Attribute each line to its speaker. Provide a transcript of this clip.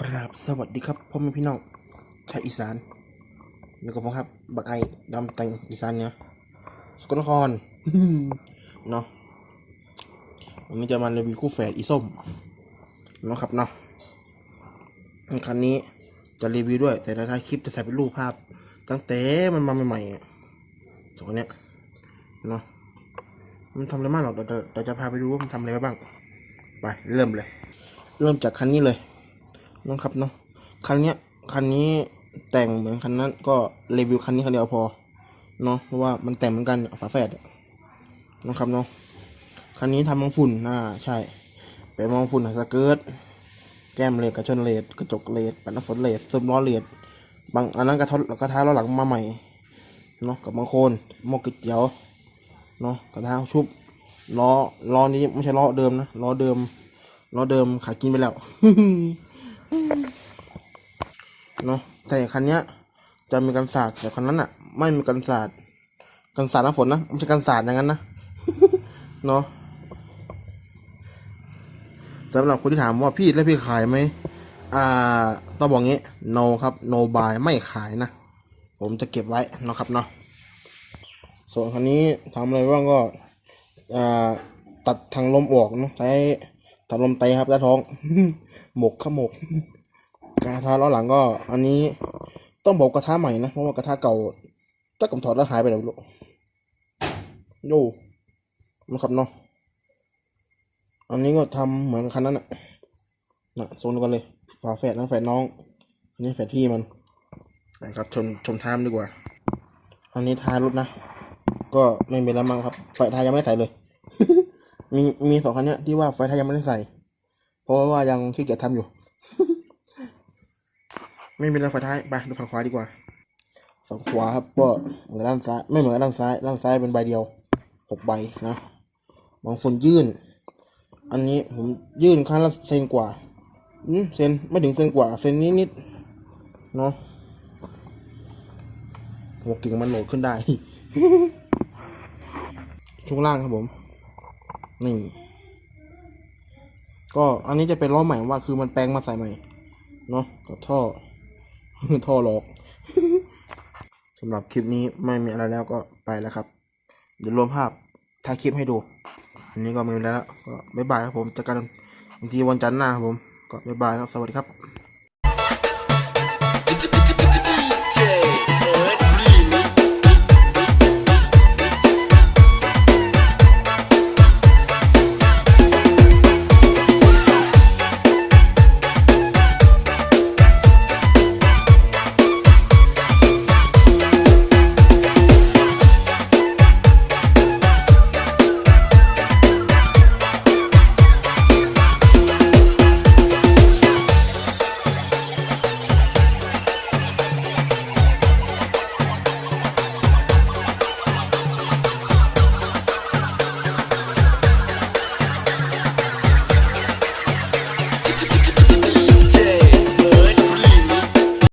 Speaker 1: ครับ สวัสดีครับพ่อแม่พี่น้องชาวอีสานอยู่กับผมครับ บักไอดำแตงอีสานเนี่ยสกลนครเนาะวันนี้จะมารีวิวคู่แฝดอีส้มเนาะครับเนาะคันนี้จะรีวิวด้วย แต่ในท้ายคลิปจะใส่เป็นรูปภาพ ตั้งแต่มันมาใหม่ๆสองคนเนี้ยเนาะมันทำอะไรมากหรอกเดี๋ยวจะพาไปดูว่ามันทำอะไรบ้าง ไปเริ่มเลย เริ่มจากคันนี้เลย น้องครับเนาะคันเนี้ยคันนี้แต่งเหมือนคันนั้นก็รีวิวคันนี้คันเดียวพอเนาะเพราะว่ามันแต่งเหมือนกันฝาแฝดอะน้องครับเนาะคันนี้ทำมองฝุ่นอ่าใช่ไปมองฝุ่นสเกิร์ตแก้มเลดกระชนเลดกระจกเลดปัดน้ำฝนเลดซึมล้อเลดบางอันนั้นกระทะกระทะล้อหลังมาใหม่เนาะกับบางโคนหมกก๋วยเตียวเนาะกระทะชุบล้อล้อนี้ไม่ใช่ล้อเดิมนะล้อเดิมล้อเดิมขายกินไปแล้ว เนาะแต่คันเนี้ย จะมีกันศาสตร์แต่คันนั้นอะ ไม่มีกันศาสตร์กันศาสตร์น้ำฝนนะไม่ใช่กันศาสตร์อย่างนั้นนะเนาะสำหรับคนที่ถามว่าพี่แล้วพี่ขายไหมอ่าต้องบอกงี้ no ครับ no buy ไม่ขายนะ ผมจะเก็บไว้เนาะครับเนาะส่วนคันนี้ทำอะไรบ้างก็อ่าตัดทางลมออกเนาะใช้ ถังลมไตครับด้าท้อง หมกขมกกระทะล้อหลังก็ อันนี้ต้องบอกกระทะใหม่นะ เพราะว่ากระทะเก่าถ้าผมถอดแล้วหายไปไหนไม่รู้โย่นะครับเนาะอันนี้ก็ทำเหมือนคันนั้นอะนะโซนกันเลย ฝาแฝดนั่นแฝดน้อง อันนี้แฝดพี่มันนะครับชมชมท้ามดีกว่า อันนี้ท้ายรถนะ ก็ไม่เป็นแล้วมั้งครับไฟท้ายยังไม่ได้ใส่เลย มีมีสองคันเนี้ยที่ว่าไฟท้ายยังไม่ได้ใส่ เพราะว่ายังขี้เกียจทำอยู่ ไม่เป็นไรฝั่งท้ายไปดูฝั่งขวาดีกว่าฝั่งขวาครับก็เหมือนด้านซ้ายไม่เหมือนด้านซ้ายด้านซ้ายเป็นใบเดียวหกใบนะบางคนยื่น อันนี้ผมยื่นข้างละเซนกว่าอืมเซนไม่ถึงเซนกว่าเซนนิดนิดเนาะหัวกิ่งมันโหลดขึ้นได้ ช่วงล่างครับผม นี่ ก็อันนี้จะเป็นล้อใหม่ว่าคือมันแปลงมาใส่ใหม่ เนาะกับท่อ ท่อหลอกสำหรับคลิปนี้ไม่มีอะไรแล้วก็ไปแล้วครับ เดี๋ยวรวมภาพถ่ายคลิปให้ดู อันนี้ก็ไม่มีแล้วก็บ๊ายบายครับผมเจอกันอีกทีวันจันทร์หน้าครับผม ก็บ๊ายบายครับ สวัสดีครับ